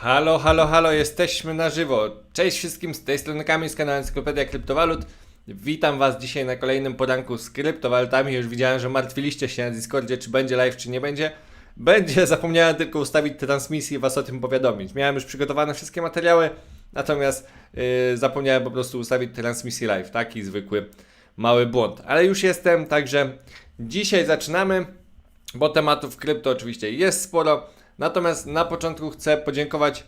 Halo, halo, halo, jesteśmy na żywo. Cześć wszystkim, z tej strony Kamil z kanału Encyklopedia Kryptowalut. Witam Was dzisiaj na kolejnym poranku z kryptowalutami. Już widziałem, że martwiliście się na Discordzie, czy będzie live, czy nie będzie. Będzie, zapomniałem tylko ustawić transmisję i Was o tym powiadomić. Miałem już przygotowane wszystkie materiały, natomiast yy, zapomniałem po prostu ustawić transmisję live. Taki zwykły mały błąd. Ale już jestem, także dzisiaj zaczynamy bo tematów krypto oczywiście jest sporo. Natomiast na początku chcę podziękować,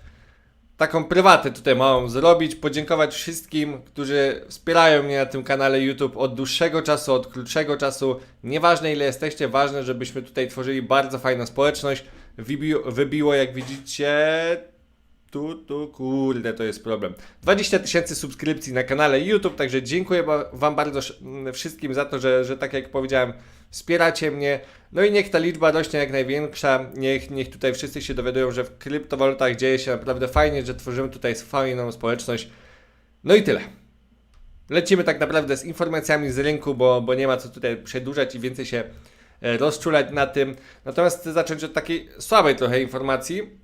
taką prywatę tutaj małą zrobić, podziękować wszystkim, którzy wspierają mnie na tym kanale YouTube od dłuższego czasu, od krótszego czasu. Nieważne ile jesteście, ważne, żebyśmy tutaj tworzyli bardzo fajną społeczność. Wybiło, wybiło jak widzicie, tu, tu, kurde, to jest problem. 20 tysięcy subskrypcji na kanale YouTube, także dziękuję Wam bardzo sz- m, wszystkim za to, że, że tak jak powiedziałem, wspieracie mnie. No i niech ta liczba rośnie jak największa. Niech, niech tutaj wszyscy się dowiadują, że w kryptowalutach dzieje się naprawdę fajnie, że tworzymy tutaj fajną społeczność. No i tyle. Lecimy tak naprawdę z informacjami z rynku, bo, bo nie ma co tutaj przedłużać i więcej się e, rozczulać na tym. Natomiast chcę zacząć od takiej słabej trochę informacji.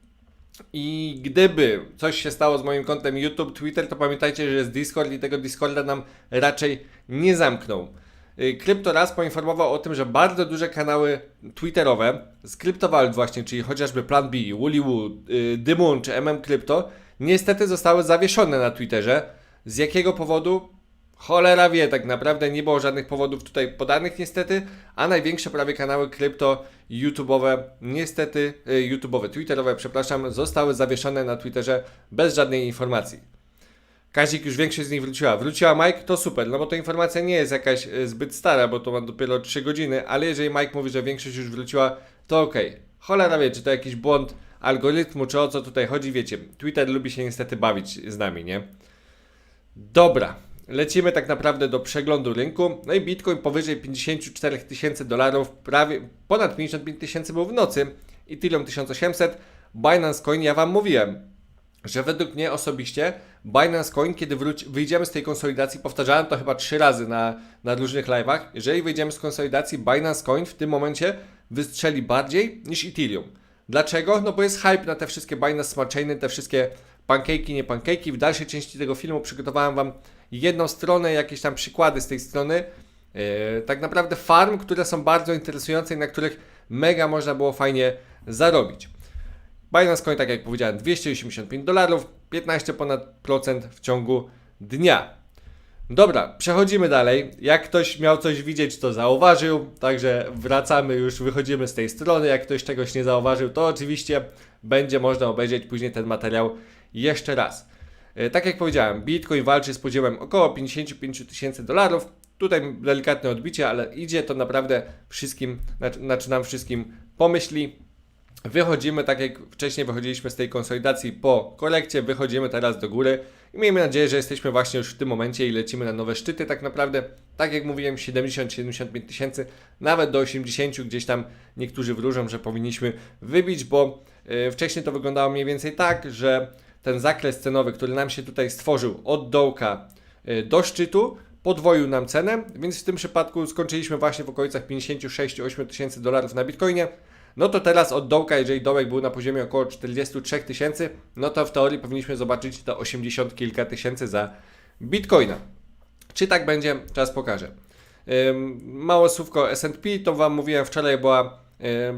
I gdyby coś się stało z moim kontem YouTube, Twitter, to pamiętajcie, że jest Discord i tego Discorda nam raczej nie zamkną. Y, Kryptoraz poinformował o tym, że bardzo duże kanały twitterowe z kryptowalut właśnie, czyli chociażby Plan B, Woollywood, y, Dymun czy MM Crypto, niestety zostały zawieszone na Twitterze. Z jakiego powodu? Cholera wie, tak naprawdę nie było żadnych powodów tutaj podanych niestety, a największe prawie kanały krypto YouTube'owe, niestety, y, YouTube'owe, Twitterowe, przepraszam, zostały zawieszone na Twitterze bez żadnej informacji. Kazik już większość z nich wróciła. Wróciła Mike, to super, no bo to informacja nie jest jakaś e, zbyt stara, bo to ma dopiero 3 godziny, ale jeżeli Mike mówi, że większość już wróciła, to okej. Cholera wie, czy to jakiś błąd algorytmu, czy o co tutaj chodzi, wiecie. Twitter lubi się niestety bawić z nami, nie? Dobra, lecimy tak naprawdę do przeglądu rynku. No i Bitcoin powyżej 54 tysięcy dolarów, prawie ponad 55 tysięcy był w nocy, Ethereum 1800, Binance Coin, ja Wam mówiłem, że według mnie osobiście Binance Coin, kiedy wróci, wyjdziemy z tej konsolidacji, powtarzałem to chyba trzy razy na, na różnych live'ach, jeżeli wyjdziemy z konsolidacji, Binance Coin w tym momencie wystrzeli bardziej niż Ethereum. Dlaczego? No bo jest hype na te wszystkie Binance Smart Chainy, te wszystkie pancake'i, nie pancake'i. W dalszej części tego filmu przygotowałem Wam jedną stronę, jakieś tam przykłady z tej strony. Yy, tak naprawdę farm, które są bardzo interesujące i na których mega można było fajnie zarobić. Binance Coin, tak jak powiedziałem, 285 dolarów, 15 ponad procent w ciągu dnia. Dobra, przechodzimy dalej. Jak ktoś miał coś widzieć, to zauważył, także wracamy już, wychodzimy z tej strony. Jak ktoś czegoś nie zauważył, to oczywiście będzie można obejrzeć później ten materiał jeszcze raz. E, Tak jak powiedziałem, Bitcoin walczy z podziałem około 55 tysięcy dolarów. Tutaj delikatne odbicie, ale idzie to naprawdę wszystkim, znaczy- nam wszystkim pomyśli. Wychodzimy, tak jak wcześniej wychodziliśmy z tej konsolidacji po korekcie, wychodzimy teraz do góry i miejmy nadzieję, że jesteśmy właśnie już w tym momencie i lecimy na nowe szczyty. Tak naprawdę, tak jak mówiłem, 70-75 tysięcy, nawet do 80 gdzieś tam niektórzy wróżą, że powinniśmy wybić, bo yy, wcześniej to wyglądało mniej więcej tak, że ten zakres cenowy, który nam się tutaj stworzył od dołka yy, do szczytu, podwoił nam cenę, więc w tym przypadku skończyliśmy właśnie w okolicach 56-8 tysięcy dolarów na Bitcoinie. No to teraz od dołka, jeżeli dołek był na poziomie około 43 tysięcy, no to w teorii powinniśmy zobaczyć te 80 kilka tysięcy za Bitcoina. Czy tak będzie? Czas pokaże. Mało słówko S&P, to Wam mówiłem wczoraj była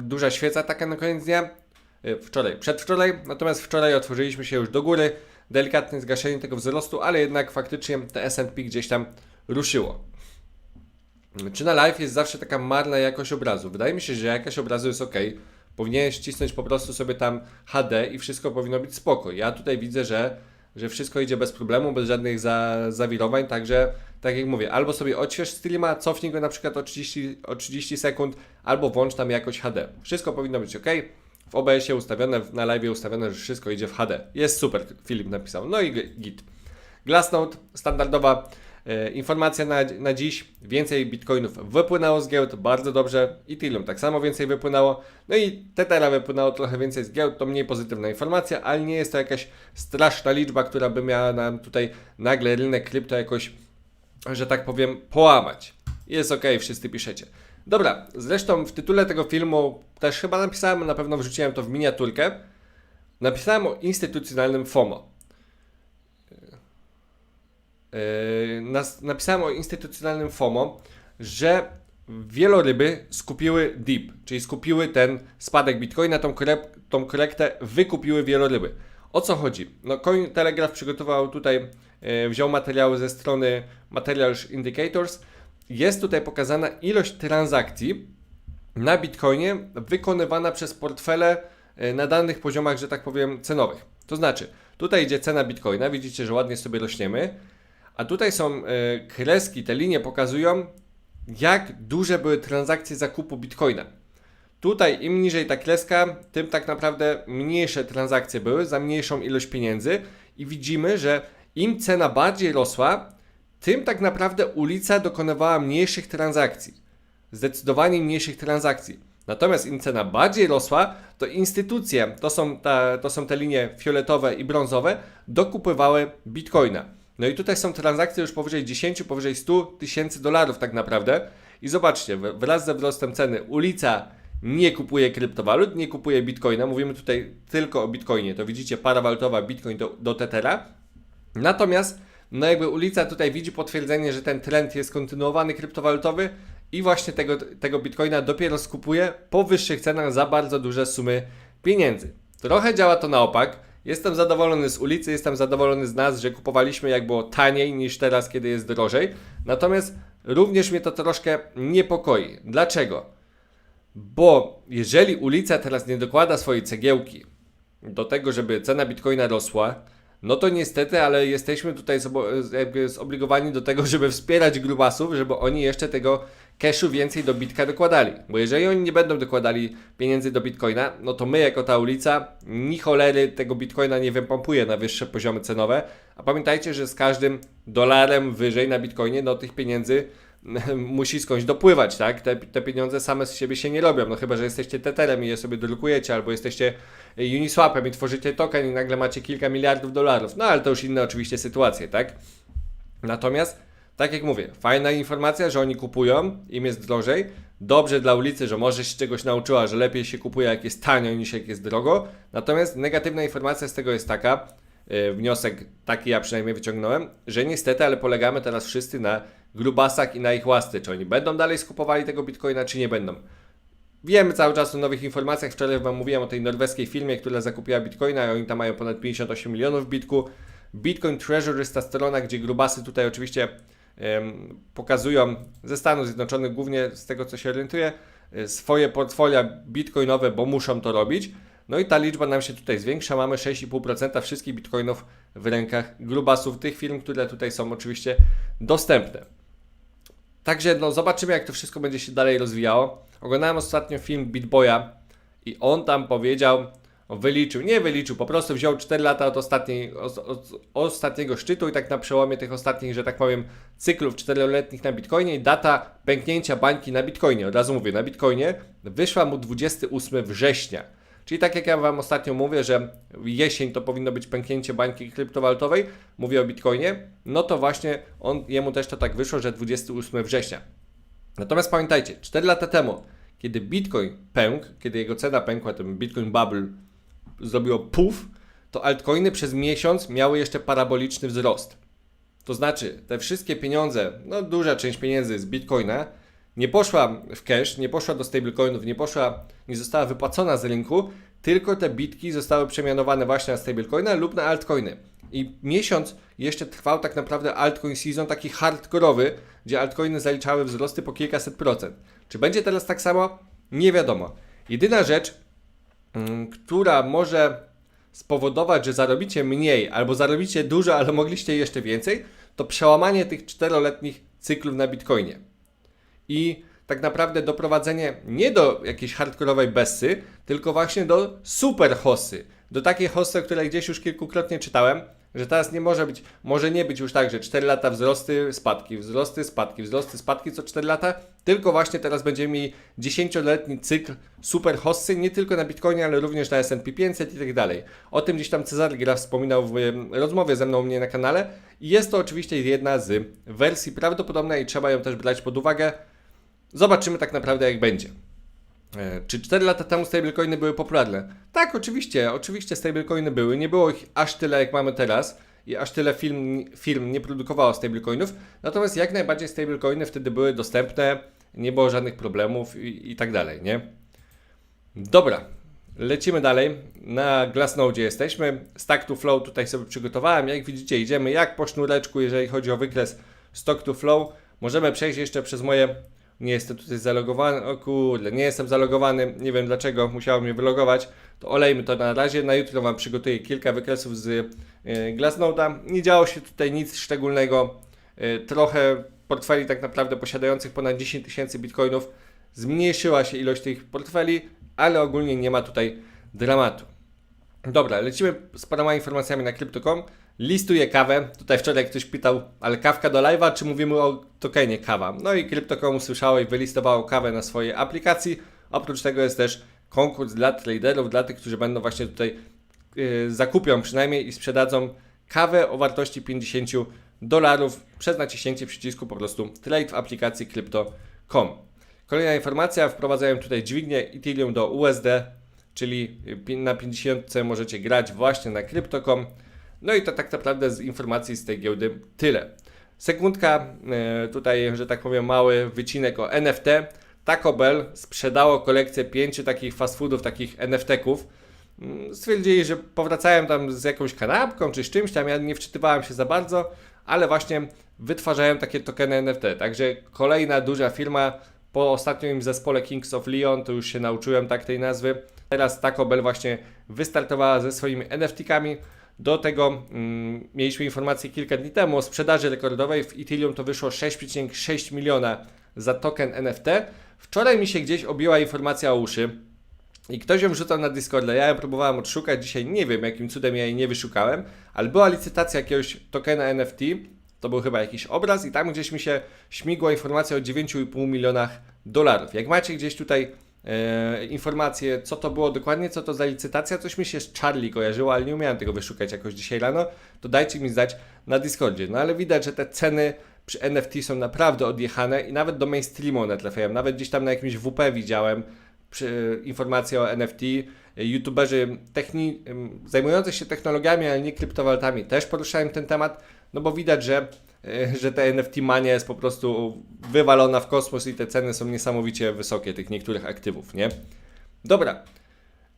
duża świeca taka na koniec dnia. Y, Wczoraj, przedwczoraj, natomiast wczoraj otworzyliśmy się już do góry. Delikatne zgaszenie tego wzrostu, ale jednak faktycznie te S&P gdzieś tam ruszyło. Czy na live jest zawsze taka marna jakość obrazu? Wydaje mi się, że jakość obrazu jest ok. Powinieneś ścisnąć po prostu sobie tam HD i wszystko powinno być spoko. Ja tutaj widzę, że, że wszystko idzie bez problemu, bez żadnych za, zawirowań, także tak jak mówię, albo sobie odśwież streama, cofnij go na przykład o 30, o 30 sekund, albo włącz tam jakość HD. Wszystko powinno być ok. W OBS-ie ustawione, na live ustawione, że wszystko idzie w HD. Jest super, Filip napisał. No i git. Glassnode, standardowa e, informacja na, na dziś. Więcej bitcoinów wypłynęło z giełd, bardzo dobrze. Ethereum tak samo więcej wypłynęło. No i Tetera wypłynęło trochę więcej z giełd, to mniej pozytywna informacja, ale nie jest to jakaś straszna liczba, która by miała nam tutaj nagle rynek krypto jakoś, że tak powiem, połamać. Jest ok, wszyscy piszecie. Dobra, zresztą w tytule tego filmu też chyba napisałem, na pewno wrzuciłem to w miniaturkę. napisałem o instytucjonalnym FOMO. Nas, napisałem o instytucjonalnym FOMO, że wieloryby skupiły dip, czyli skupiły ten spadek Bitcoina, tą, korek tą korektę wykupiły wieloryby. O co chodzi? No Cointelegraph przygotował tutaj, yy, wziął materiały ze strony Materials Indicators. Jest tutaj pokazana ilość transakcji na Bitcoinie wykonywana przez portfele yy, na danych poziomach, że tak powiem, cenowych. To znaczy, tutaj idzie cena Bitcoina, widzicie, że ładnie sobie rośniemy, a tutaj są e, kreski, te linie pokazują, jak duże były transakcje zakupu bitcoina. Tutaj im niżej ta kreska, tym tak naprawdę mniejsze transakcje były za mniejszą ilość pieniędzy i widzimy, że im cena bardziej rosła, tym tak naprawdę ulica dokonywała mniejszych transakcji. Zdecydowanie mniejszych transakcji. Natomiast im cena bardziej rosła, to instytucje, to są, ta, to są te linie fioletowe i brązowe, dokupywały bitcoina. No i tutaj są transakcje już powyżej 10, powyżej 100 tysięcy dolarów tak naprawdę. I zobaczcie, wraz ze wzrostem ceny ulica nie kupuje kryptowalut, nie kupuje bitcoina. Mówimy tutaj tylko o bitcoinie. To widzicie, para walutowa bitcoin do, do Tethera. Natomiast, no jakby ulica tutaj widzi potwierdzenie, że ten trend jest kontynuowany kryptowalutowy i właśnie tego, tego bitcoina dopiero skupuje po wyższych cenach za bardzo duże sumy pieniędzy. Trochę działa to na opak. Jestem zadowolony z ulicy, jestem zadowolony z nas, że kupowaliśmy jak było taniej niż teraz, kiedy jest drożej. Natomiast również mnie to troszkę niepokoi. Dlaczego? Bo jeżeli ulica teraz nie dokłada swojej cegiełki do tego, żeby cena bitcoina rosła, no to niestety, ale jesteśmy tutaj zobligowani do tego, żeby wspierać grubasów, żeby oni jeszcze tego cashu więcej do bitka dokładali. Bo jeżeli oni nie będą dokładali pieniędzy do bitcoina, no to my jako ta ulica ni cholery tego bitcoina nie wypompuje na wyższe poziomy cenowe. A pamiętajcie, że z każdym dolarem wyżej na bitcoinie, no tych pieniędzy musi skądś dopływać, tak? Te, te pieniądze same z siebie się nie robią, no chyba, że jesteście Tetherem i je sobie drukujecie, albo jesteście Uniswapem i tworzycie token i nagle macie kilka miliardów dolarów. No ale to już inne oczywiście sytuacje, tak? Natomiast, tak jak mówię, fajna informacja, że oni kupują, im jest drożej. Dobrze dla ulicy, że może się czegoś nauczyła, że lepiej się kupuje jak jest tanio niż jak jest drogo. Natomiast negatywna informacja z tego jest taka, yy, wniosek taki ja przynajmniej wyciągnąłem, że niestety, ale polegamy teraz wszyscy na grubasach i na ich łasce. Czy oni będą dalej skupowali tego bitcoina, czy nie będą. Wiemy cały czas o nowych informacjach. Wczoraj Wam mówiłem o tej norweskiej firmie, która zakupiła bitcoina i oni tam mają ponad 58 milionów bitku. Bitcoin Treasury jest ta strona, gdzie grubasy tutaj oczywiście um, pokazują ze Stanów Zjednoczonych, głównie z tego co się orientuję, e, swoje portfolia bitcoinowe, bo muszą to robić. No i ta liczba nam się tutaj zwiększa. Mamy 6,5% wszystkich bitcoinów w rękach grubasów, tych firm, które tutaj są oczywiście dostępne. Także no, zobaczymy, jak to wszystko będzie się dalej rozwijało. Oglądałem ostatnio film Bitboya i on tam powiedział, wyliczył, nie wyliczył, po prostu wziął 4 lata od, ostatniej, od, od, ostatniego szczytu i tak na przełomie tych ostatnich, że tak powiem, cyklów 4-letnich na Bitcoinie i data pęknięcia bańki na Bitcoinie, od razu mówię, na Bitcoinie wyszła mu 28 września. Czyli tak jak ja Wam ostatnio mówię, że jesień to powinno być pęknięcie bańki kryptowalutowej, mówię o Bitcoinie, no to właśnie on, jemu też to tak wyszło, że 28 września. Natomiast pamiętajcie, 4 lata temu, kiedy Bitcoin pękł, kiedy jego cena pękła, ten Bitcoin Bubble zrobiło puf, to altcoiny przez miesiąc miały jeszcze paraboliczny wzrost. To znaczy, te wszystkie pieniądze, no duża część pieniędzy z Bitcoina nie poszła w cash, nie poszła do stablecoinów, nie poszła, nie została wypłacona z rynku, tylko te bitki zostały przemianowane właśnie na stablecoiny lub na altcoiny. I miesiąc jeszcze trwał tak naprawdę altcoin season taki hardkorowy, gdzie altcoiny zaliczały wzrosty po kilkaset procent. Czy będzie teraz tak samo? Nie wiadomo. Jedyna rzecz, mm, która może spowodować, że zarobicie mniej albo zarobicie dużo, ale mogliście jeszcze więcej, to przełamanie tych czteroletnich cyklów na Bitcoinie i tak naprawdę doprowadzenie nie do jakiejś hardkorowej bessy, tylko właśnie do super hossy. Do takiej hossy, o której gdzieś już kilkukrotnie czytałem, że teraz nie może być, może nie być już tak, że 4 lata wzrosty, spadki, wzrosty, spadki, wzrosty, spadki co 4 lata, tylko właśnie teraz będziemy mieli 10-letni cykl super hossy, nie tylko na Bitcoinie, ale również na S&P 500 i tak dalej. O tym gdzieś tam Cezar Gra wspominał w rozmowie ze mną u mnie na kanale i jest to oczywiście jedna z wersji prawdopodobnej i trzeba ją też brać pod uwagę, Zobaczymy tak naprawdę jak będzie. E, Czy 4 lata temu stablecoiny były popularne? Tak, oczywiście, oczywiście stablecoiny były. Nie było ich aż tyle, jak mamy teraz i aż tyle firm, firm nie produkowało stablecoinów. Natomiast jak najbardziej stablecoiny wtedy były dostępne, nie było żadnych problemów i, i tak dalej, nie? Dobra, lecimy dalej. Na Glassnode jesteśmy. Stack to flow tutaj sobie przygotowałem. Jak widzicie, idziemy jak po sznureczku, jeżeli chodzi o wykres stock to flow. Możemy przejść jeszcze przez moje. Nie jestem tutaj zalogowany. O kurde, nie jestem zalogowany. Nie wiem dlaczego, musiałem mnie wylogować. To olejmy to na razie. Na jutro Wam przygotuję kilka wykresów z yy, Glassnode'a. Nie działo się tutaj nic szczególnego. Yy, trochę portfeli tak naprawdę posiadających ponad 10 tysięcy bitcoinów. Zmniejszyła się ilość tych portfeli, ale ogólnie nie ma tutaj dramatu. Dobra, lecimy z paroma informacjami na Crypto.com. Listuję kawę. Tutaj wczoraj ktoś pytał, ale kawka do live'a, czy mówimy o tokenie kawa? No i Crypto.com usłyszało i wylistowało kawę na swojej aplikacji. Oprócz tego jest też konkurs dla traderów, dla tych, którzy będą właśnie tutaj yy, zakupią przynajmniej i sprzedadzą kawę o wartości 50 dolarów przez naciśnięcie przycisku po prostu trade w aplikacji Crypto.com. Kolejna informacja, wprowadzają tutaj dźwignię Ethereum do USD, czyli na 50 możecie grać właśnie na Crypto.com. No i to tak naprawdę z informacji z tej giełdy tyle. Sekundka, e, tutaj, że tak powiem, mały wycinek o NFT. Taco Bell sprzedało kolekcję pięciu takich fast foodów, takich NFT-ków. Mm, Stwierdzili, że powracają tam z jakąś kanapką czy z czymś tam. Ja nie wczytywałem się za bardzo, ale właśnie wytwarzają takie tokeny NFT. Także kolejna duża firma po ostatnim zespole Kings of Leon, to już się nauczyłem tak tej nazwy. Teraz Taco Bell właśnie wystartowała ze swoimi NFT-kami. Do tego mm, mieliśmy informację kilka dni temu o sprzedaży rekordowej. W Ethereum to wyszło 6,6 miliona za token NFT. Wczoraj mi się gdzieś obiła informacja o uszy i ktoś ją wrzucał na Discorda. Ja ją próbowałem odszukać. Dzisiaj nie wiem, jakim cudem ja jej nie wyszukałem, ale była licytacja jakiegoś tokena NFT. To był chyba jakiś obraz i tam gdzieś mi się śmigła informacja o 9,5 milionach dolarów. Jak macie gdzieś tutaj e, informacje, co to było dokładnie, co to za licytacja, coś mi się z Charlie kojarzyło, ale nie umiałem tego wyszukać jakoś dzisiaj rano, to dajcie mi znać na Discordzie. No ale widać, że te ceny przy NFT są naprawdę odjechane i nawet do mainstreamu one trafiają. Nawet gdzieś tam na jakimś WP widziałem przy, informacje o NFT. YouTuberzy techni- zajmujący się technologiami, ale nie kryptowalutami też poruszają ten temat, no bo widać, że że ta NFT mania jest po prostu wywalona w kosmos i te ceny są niesamowicie wysokie tych niektórych aktywów, nie? Dobra.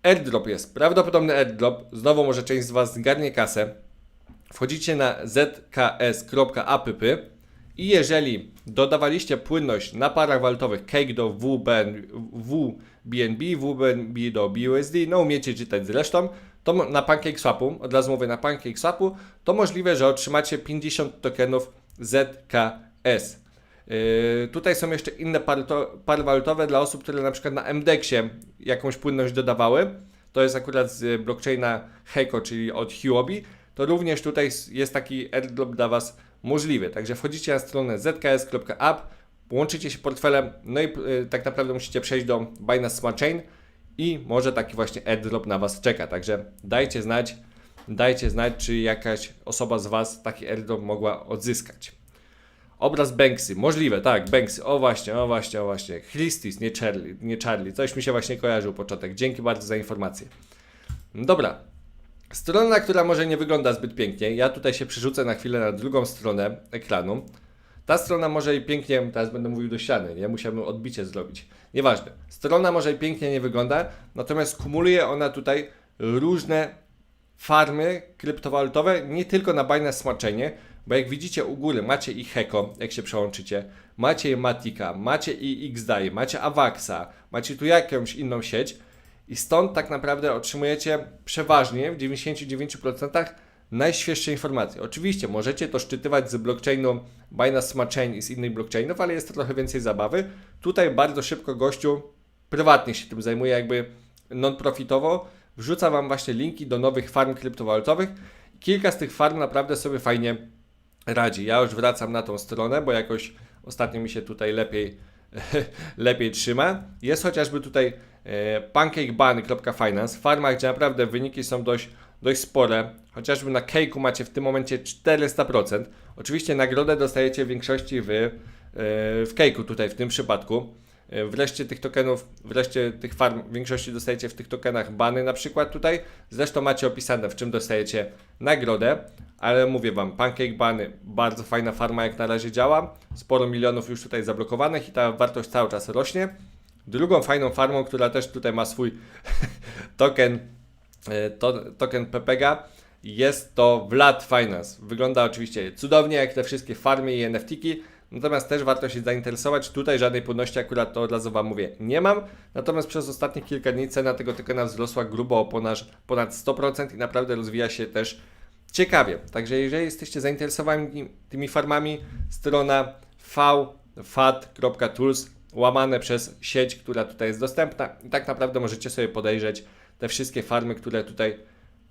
Airdrop jest. Prawdopodobny airdrop. Znowu może część z Was zgarnie kasę. Wchodzicie na zks.app i jeżeli dodawaliście płynność na parach walutowych Cake do WBN, WBNB, WBNB do BUSD, no umiecie czytać zresztą, to na PancakeSwapu, od razu mówię na PancakeSwapu, to możliwe, że otrzymacie 50 tokenów ZKS. Yy, tutaj są jeszcze inne pary, to, pary walutowe dla osób, które na przykład na MDEXie jakąś płynność dodawały. To jest akurat z blockchaina Heiko, czyli od Huobi. To również tutaj jest taki airdrop dla Was możliwy. Także wchodzicie na stronę zks.app, łączycie się portfelem, no i yy, tak naprawdę musicie przejść do Binance Smart Chain i może taki właśnie airdrop na Was czeka. Także dajcie znać, dajcie znać, czy jakaś osoba z Was taki airdrop mogła odzyskać. Obraz Banksy, możliwe, tak, Banksy, o właśnie, o właśnie, o właśnie. Christis, nie Charlie, nie Charlie, coś mi się właśnie kojarzył początek. Dzięki bardzo za informację. Dobra, strona, która może nie wygląda zbyt pięknie, ja tutaj się przerzucę na chwilę na drugą stronę ekranu. Ta strona może i pięknie, teraz będę mówił do ściany, nie? Musiałbym odbicie zrobić. Nieważne. Strona może i pięknie nie wygląda, natomiast kumuluje ona tutaj różne farmy kryptowalutowe, nie tylko na Binance Smart Chainie, bo jak widzicie u góry macie i Heko, jak się przełączycie, macie i Matika, macie i XDAI, macie Avaxa, macie tu jakąś inną sieć i stąd tak naprawdę otrzymujecie przeważnie w 99% najświeższe informacje. Oczywiście możecie to szczytywać z blockchainu Binance Smart Chain i z innych blockchainów, ale jest to trochę więcej zabawy. Tutaj bardzo szybko gościu prywatnie się tym zajmuje jakby non-profitowo. Wrzuca Wam właśnie linki do nowych farm kryptowalutowych. Kilka z tych farm naprawdę sobie fajnie radzi. Ja już wracam na tą stronę, bo jakoś ostatnio mi się tutaj lepiej, lepiej trzyma. Jest chociażby tutaj e, pancakeban.finance, farma, gdzie naprawdę wyniki są dość, dość spore. Chociażby na Cake'u macie w tym momencie 400%. Oczywiście nagrodę dostajecie w większości w, e, w Cake'u tutaj w tym przypadku. E, Wreszcie tych tokenów, wreszcie tych farm w większości dostajecie w tych tokenach bany na przykład tutaj. Zresztą macie opisane w czym dostajecie nagrodę, ale mówię wam, pancake bany, bardzo fajna farma jak na razie działa. Sporo milionów już tutaj zablokowanych i ta wartość cały czas rośnie. Drugą fajną farmą, która też tutaj ma swój token, to, token Pepega, jest to Vlad Finance. Wygląda oczywiście cudownie, jak te wszystkie farmy i NFT-ki, natomiast też warto się zainteresować. Tutaj żadnej płynności akurat to od razu Wam mówię nie mam, natomiast przez ostatnie kilka dni cena tego tokena wzrosła grubo o ponad, ponad 100% i naprawdę rozwija się też ciekawie. Także jeżeli jesteście zainteresowani tymi farmami, strona vfat.tools łamane przez sieć, która tutaj jest dostępna i tak naprawdę możecie sobie podejrzeć te wszystkie farmy, które tutaj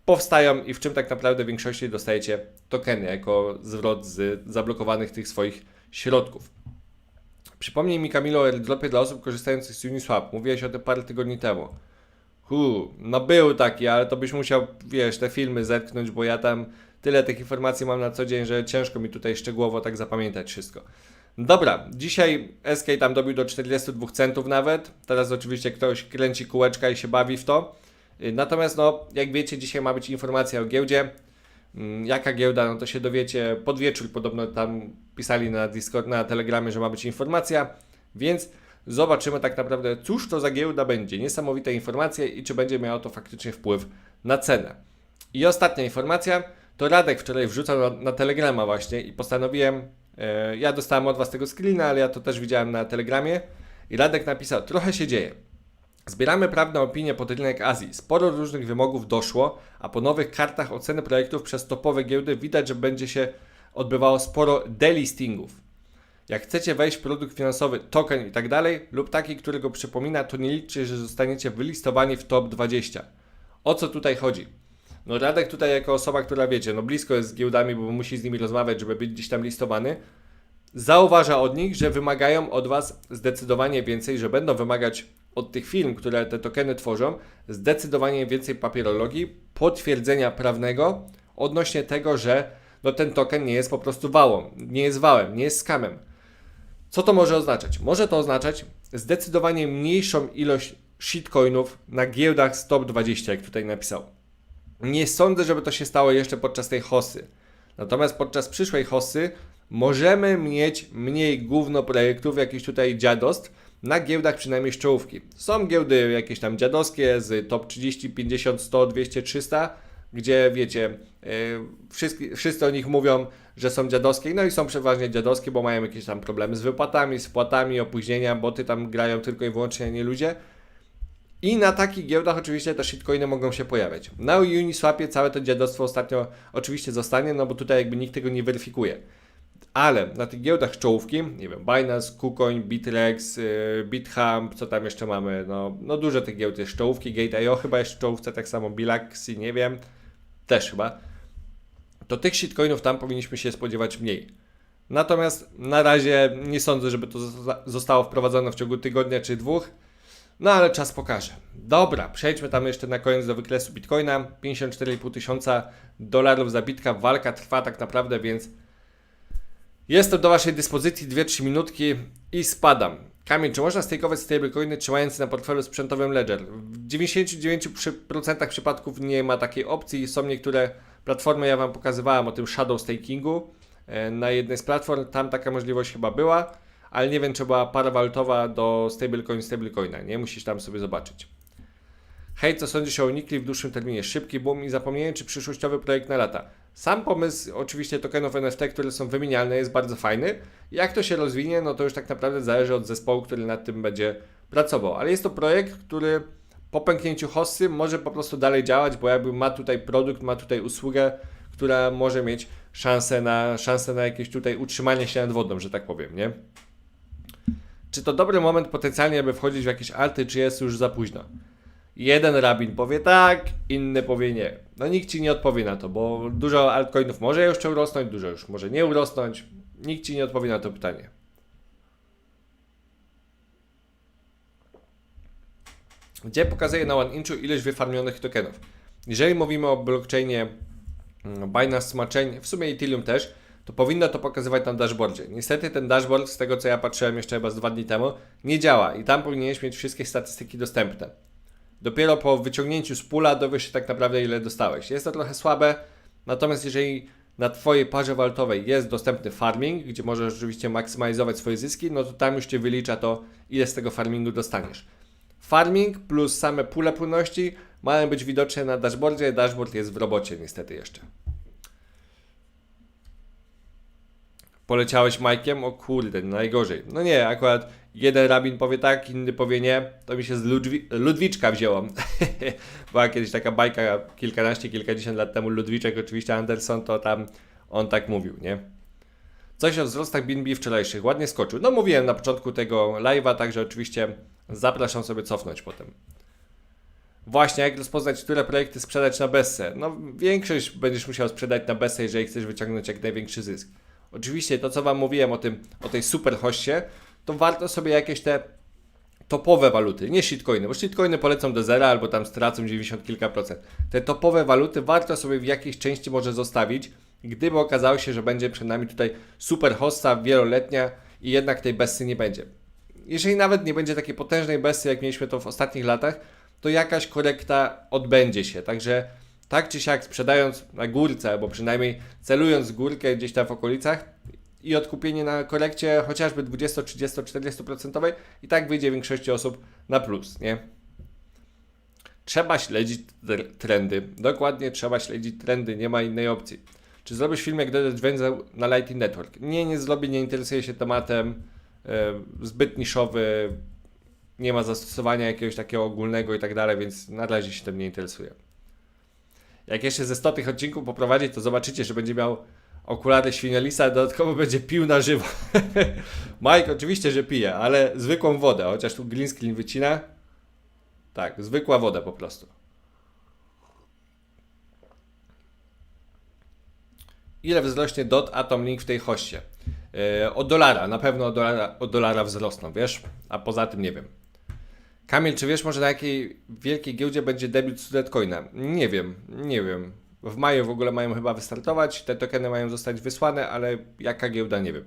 powstają i w czym tak naprawdę w większości dostajecie tokeny jako zwrot z zablokowanych tych swoich środków. Przypomnij mi Kamilo o airdropie dla osób korzystających z Uniswap. Mówiłeś o tym parę tygodni temu. Hu, no był taki, ale to byś musiał, wiesz, te filmy zetknąć, bo ja tam tyle tych informacji mam na co dzień, że ciężko mi tutaj szczegółowo tak zapamiętać wszystko. Dobra, dzisiaj SK tam dobił do 42 centów nawet. Teraz oczywiście ktoś kręci kółeczka i się bawi w to. Y, Natomiast, no, jak wiecie, dzisiaj ma być informacja o giełdzie. Mm, Jaka giełda, no to się dowiecie pod wieczór. Podobno tam pisali na Discord, na Telegramie, że ma być informacja. Więc zobaczymy tak naprawdę, cóż to za giełda będzie. Niesamowite informacje i czy będzie miało to faktycznie wpływ na cenę. I ostatnia informacja, to Radek wczoraj wrzucał na, na Telegrama właśnie i postanowiłem, e, ja dostałem od Was tego screena, ale ja to też widziałem na Telegramie i Radek napisał, trochę się dzieje. Zbieramy prawne opinie pod rynek Azji. Sporo różnych wymogów doszło, a po nowych kartach oceny projektów przez topowe giełdy widać, że będzie się odbywało sporo delistingów. Jak chcecie wejść w produkt finansowy, token i tak lub taki, który go przypomina, to nie liczcie, że zostaniecie wylistowani w top 20. O co tutaj chodzi? No Radek tutaj jako osoba, która wiecie, no blisko jest z giełdami, bo musi z nimi rozmawiać, żeby być gdzieś tam listowany, zauważa od nich, że wymagają od Was zdecydowanie więcej, że będą wymagać od tych firm, które te tokeny tworzą, zdecydowanie więcej papierologii, potwierdzenia prawnego odnośnie tego, że no ten token nie jest po prostu wałą, nie jest wałem, nie jest skamem. Co to może oznaczać? Może to oznaczać zdecydowanie mniejszą ilość shitcoinów na giełdach z top 20, jak tutaj napisał. Nie sądzę, żeby to się stało jeszcze podczas tej hossy. Natomiast podczas przyszłej hossy możemy mieć mniej gówno projektów, jakiś tutaj dziadostw, na giełdach przynajmniej z czołówki. Są giełdy jakieś tam dziadowskie z top 30, 50, 100, 200, 300, gdzie wiecie, yy, wszyscy, wszyscy o nich mówią, że są dziadowskie, no i są przeważnie dziadowskie, bo mają jakieś tam problemy z wypłatami, z wpłatami, opóźnienia, boty tam grają tylko i wyłącznie, nie ludzie. I na takich giełdach oczywiście te shitcoiny mogą się pojawiać. Na Uniswapie całe to dziadostwo ostatnio oczywiście zostanie, no bo tutaj jakby nikt tego nie weryfikuje. Ale na tych giełdach czołówki, nie wiem, Binance, KuCoin, Bitrex, yy, BitHump, co tam jeszcze mamy, no, no dużo tych giełd jest czołówki, Gate.io chyba jest w czołówce, tak samo Bilaxi, nie wiem, też chyba. To tych shitcoinów tam powinniśmy się spodziewać mniej. Natomiast na razie nie sądzę, żeby to zosta- zostało wprowadzone w ciągu tygodnia czy dwóch. No ale czas pokaże. Dobra, przejdźmy tam jeszcze na koniec do wykresu Bitcoina. 54,5 tysiąca dolarów za bitka. Walka trwa tak naprawdę, więc jestem do Waszej dyspozycji 2-3 minutki i spadam. Kamil, czy można stakeować stablecoiny trzymając na portfelu sprzętowym Ledger? W 99% przypadków nie ma takiej opcji. Są niektóre platformy, ja Wam pokazywałem o tym shadow stakingu e, na jednej z platform. Tam taka możliwość chyba była, ale nie wiem, czy była para walutowa do stablecoin stablecoina. Nie musisz tam sobie zobaczyć. Hej, co sądzisz o Unikli w dłuższym terminie? Szybki boom i zapomnienie, czy przyszłościowy projekt na lata? Sam pomysł, oczywiście tokenów NFT, które są wymienialne, jest bardzo fajny. Jak to się rozwinie, no to już tak naprawdę zależy od zespołu, który nad tym będzie pracował. Ale jest to projekt, który po pęknięciu hossy może po prostu dalej działać, bo jakby ma tutaj produkt, ma tutaj usługę, która może mieć szansę na, szansę na jakieś tutaj utrzymanie się nad wodą, że tak powiem, nie? Czy to dobry moment potencjalnie, aby wchodzić w jakieś alty, czy jest już za późno? Jeden rabin powie tak, inny powie nie. No nikt ci nie odpowie na to, bo dużo altcoinów może jeszcze urosnąć, dużo już może nie urosnąć. Nikt ci nie odpowie na to pytanie. Gdzie pokazuje na OneInchu ilość wyfarmionych tokenów? Jeżeli mówimy o blockchainie mm, Binance Smart Chain, w sumie Ethereum też, to powinno to pokazywać na dashboardzie. Niestety ten dashboard, z tego co ja patrzyłem jeszcze chyba z dwa dni temu, nie działa i tam powinieneś mieć wszystkie statystyki dostępne. Dopiero po wyciągnięciu z pula dowiesz się tak naprawdę ile dostałeś. Jest to trochę słabe, natomiast jeżeli na Twojej parze walutowej jest dostępny farming, gdzie możesz oczywiście maksymalizować swoje zyski, no to tam już Cię wylicza to, ile z tego farmingu dostaniesz. Farming plus same pule płynności mają być widoczne na dashboardzie. Dashboard jest w robocie niestety jeszcze. Poleciałeś Majkiem? O kurde, najgorzej. No nie, akurat jeden rabin powie tak, inny powie nie. To mi się z Ludwi Ludwiczka wzięło. Była kiedyś taka bajka kilkanaście, kilkadziesiąt lat temu. Ludwiczek, oczywiście Anderson, to tam on tak mówił, nie? Coś o wzrostach BNB wczorajszych. Ładnie skoczył. No mówiłem na początku tego live'a, także oczywiście zapraszam sobie cofnąć potem. Właśnie, jak rozpoznać, które projekty sprzedać na Besse? No, większość będziesz musiał sprzedać na Besse, jeżeli chcesz wyciągnąć jak największy zysk. Oczywiście, to co Wam mówiłem o tym, o tej super hoście, to warto sobie jakieś te topowe waluty, nie shitcoiny, bo shitcoiny polecą do zera albo tam stracą 90 kilka procent. Te topowe waluty warto sobie w jakiejś części może zostawić, gdyby okazało się, że będzie przed nami tutaj super hosta wieloletnia i jednak tej Bessy nie będzie. Jeżeli nawet nie będzie takiej potężnej Bessy, jak mieliśmy to w ostatnich latach, to jakaś korekta odbędzie się. Także tak czy siak sprzedając na górce, albo przynajmniej celując górkę gdzieś tam w okolicach i odkupienie na korekcie chociażby 20, 30, 40% i tak wyjdzie większości osób na plus, nie? Trzeba śledzić tr- trendy. Dokładnie trzeba śledzić trendy, nie ma innej opcji. Czy zrobisz film jak dodać węzeł na Lighting Network? Nie, nie zrobię, nie interesuję się tematem. e, zbyt niszowy, nie ma zastosowania jakiegoś takiego ogólnego i tak dalej, więc na razie się tym nie interesuję. Jak jeszcze ze 100 tych odcinków poprowadzi, to zobaczycie, że będzie miał okulary świniolisa, dodatkowo będzie pił na żywo. Mike oczywiście, że pije, ale zwykłą wodę, chociaż tu green screen wycina. Tak, zwykła woda po prostu. Ile wzrośnie DOT Atom Link w tej hoście? Yy, od dolara, na pewno od dolara, od dolara wzrosną, wiesz? A poza tym nie wiem. Kamil, czy wiesz może na jakiej wielkiej giełdzie będzie debiut Studentcoina? Nie wiem, nie wiem. W maju w ogóle mają chyba wystartować, te tokeny mają zostać wysłane, ale jaka giełda nie wiem.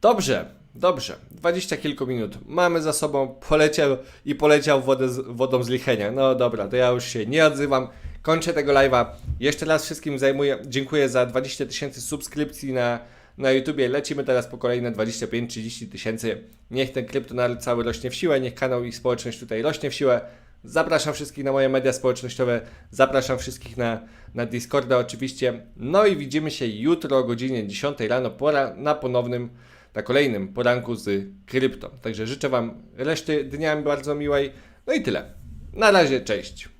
Dobrze, dobrze. 20 kilku minut. Mamy za sobą, poleciał i poleciał wodę z, wodą z lichenia. No dobra, to ja już się nie odzywam. Kończę tego live'a. Jeszcze raz wszystkim zajmuję, dziękuję za 20 tysięcy subskrypcji na, na YouTubie. Lecimy teraz po kolejne 25-30 tysięcy. Niech ten kryptonaród cały rośnie w siłę, niech kanał i społeczność tutaj rośnie w siłę. Zapraszam wszystkich na moje media społecznościowe, zapraszam wszystkich na, na Discorda oczywiście. No i widzimy się jutro o godzinie 10 rano pora na ponownym, na kolejnym poranku z krypto. Także życzę Wam reszty dnia bardzo miłej. No i tyle. Na razie, cześć.